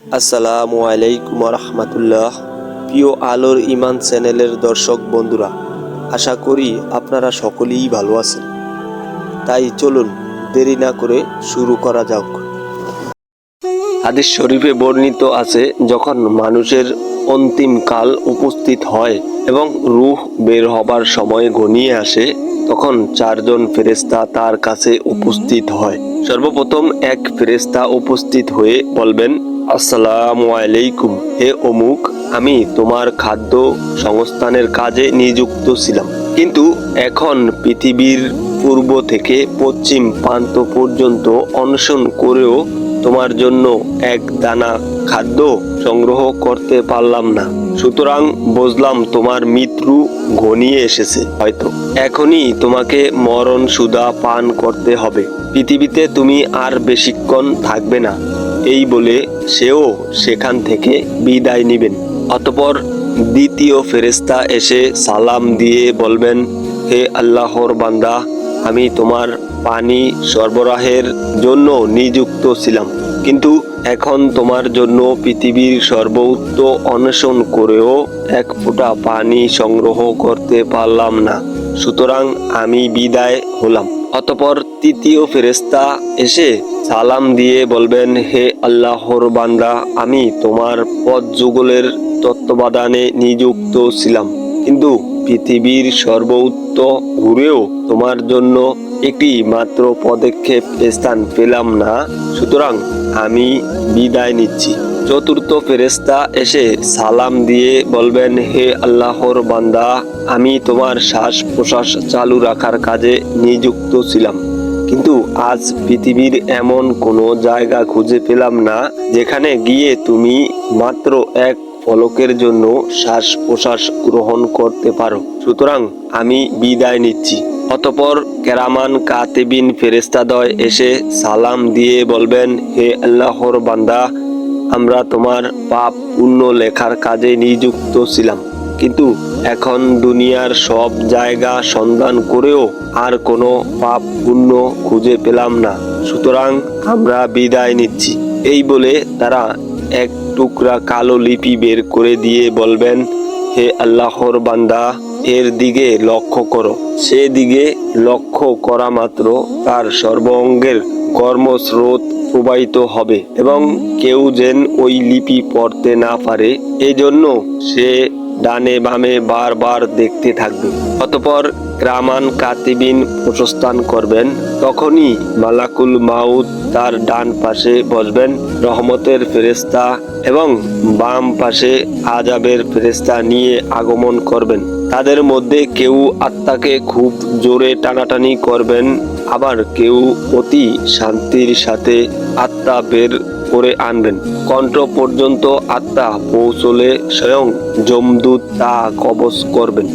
আসসালামু আলাইকুম রহমতুল্লাহ প্রিয় আলোর ইমান চ্যানেলের দর্শক বন্ধুরা, আশা করি আপনারা সকলেই ভালো আছেন। তাই চলুন দেরি না করে শুরু করা যাক। হাদিস শরীফে বর্ণিত আছে, যখন মানুষের অন্তিম কাল উপস্থিত হয় এবং রুহ বের হবার সময় ঘনিয়ে আসে, তখন চারজন ফেরেস্তা তার কাছে উপস্থিত হয়। সর্বপ্রথম এক ফেরেস্তা উপস্থিত হয়ে বলবেন আসসালামু আলাইকুম। হে অমুক, আমি তোমার খাদ্য সংস্থানের কাজে নিযুক্ত ছিলাম। কিন্তু এখন পৃথিবীর পূর্ব থেকে পশ্চিম প্রান্ত পর্যন্ত অনশন করেও তোমার জন্য এক দানা খাদ্য সংগ্রহ করতে পারলাম না। সুতরাং বুঝলাম তোমার মৃত্যু ঘনিয়ে এসেছে। হয়তো এখনই তোমাকে মরণ সুদা পান করতে হবে। পৃথিবীতে তুমি আর বেশিক্ষণ থাকবে না। এই বলে সেও সেখান থেকে বিদায় নিবেন। অতপর দ্বিতীয় ফেরেস্তা এসে সালাম দিয়ে বলবেন, হে আল্লাহর বান্দা, আমি তোমার পানি সরবরাহের জন্য নিযুক্ত ছিলাম। কিন্তু এখন তোমার জন্য পৃথিবীর সর্বোচ্চ অন্বেষণ করেও এক ফোঁটা পানি সংগ্রহ করতে পারলাম না। সুতরাং আমি বিদায় হলাম। অতপর তৃতীয় ফেরেস্তা এসে সালাম দিয়ে বলবেন, হে আল্লাহর বান্দা, আমি তোমার পদ যুগলের তত্ত্বাবধানে নিযুক্ত ছিলাম। কিন্তু পৃথিবীর সর্বোচ্চ ঘুরেও তোমার জন্য একটি মাত্র পদক্ষেপ স্থান পেলাম না, সুতরাং আমি বিদায় নিচ্ছি। চতুর্থ ফেরেস্তা এসে সালাম দিয়ে বলবেন, হে আল্লাহর বান্দা, আমি তোমার শ্বাস প্রশ্বাস চালু রাখার কাজে নিযুক্ত ছিলাম। কিন্তু আজ পৃথিবীর এমন কোনো জায়গা খুঁজে পেলাম না, যেখানে গিয়ে তুমি মাত্র এক ফলকের জন্য শ্বাস প্রশ্বাস গ্রহণ করতে পারো। সুতরাং আমি বিদায় নিচ্ছি। অতপর কেরামান কাতেবিন ফেরেস্তাদয় এসে সালাম দিয়ে বলবেন, হে আল্লাহর বান্দা, আমরা তোমার পাপ পুণ্য লেখার কাজে নিযুক্ত ছিলাম। কিন্তু এখন দুনিয়ার সব জায়গা সন্ধান করেও আর কোনো পাপ পুণ্য খুঁজে পেলাম না। সুতরাং আমরা বিদায় নিচ্ছি। এই বলে তারা এক টুকরা কালো লিপি বের করে দিয়ে বলবেন, হে আল্লাহর বান্দা এর দিকে লক্ষ্য করো। সেদিকে লক্ষ্য করা মাত্র তার সর্বঙ্গের কর্মস্রোত প্রবাহিত হবে এবং কেউ যেন ওই লিপি পড়তে না পারে, এজন্য সে ডানে বামে বারবার দেখতে থাকবে। অতপর রামান কাতিবিন প্রস্থান করবেন, তখনই মালাকুল মাউদ তার ডান পাশে বসবেন, রহমতের ফেরেস্তা এবং বাম পাশে আজাবের ফেরেস্তা নিয়ে আগমন করবেন। তাদের মধ্যে কেউ আত্মাকে খুব জোরে টানাটানি করবেন, আবার কেউ অতি শান্তির সাথে আত্মা বের করে আনবেন। কণ্ঠ পর্যন্ত আত্মা পৌঁছলে স্বয়ং জমদূত তা কবচ করবেন।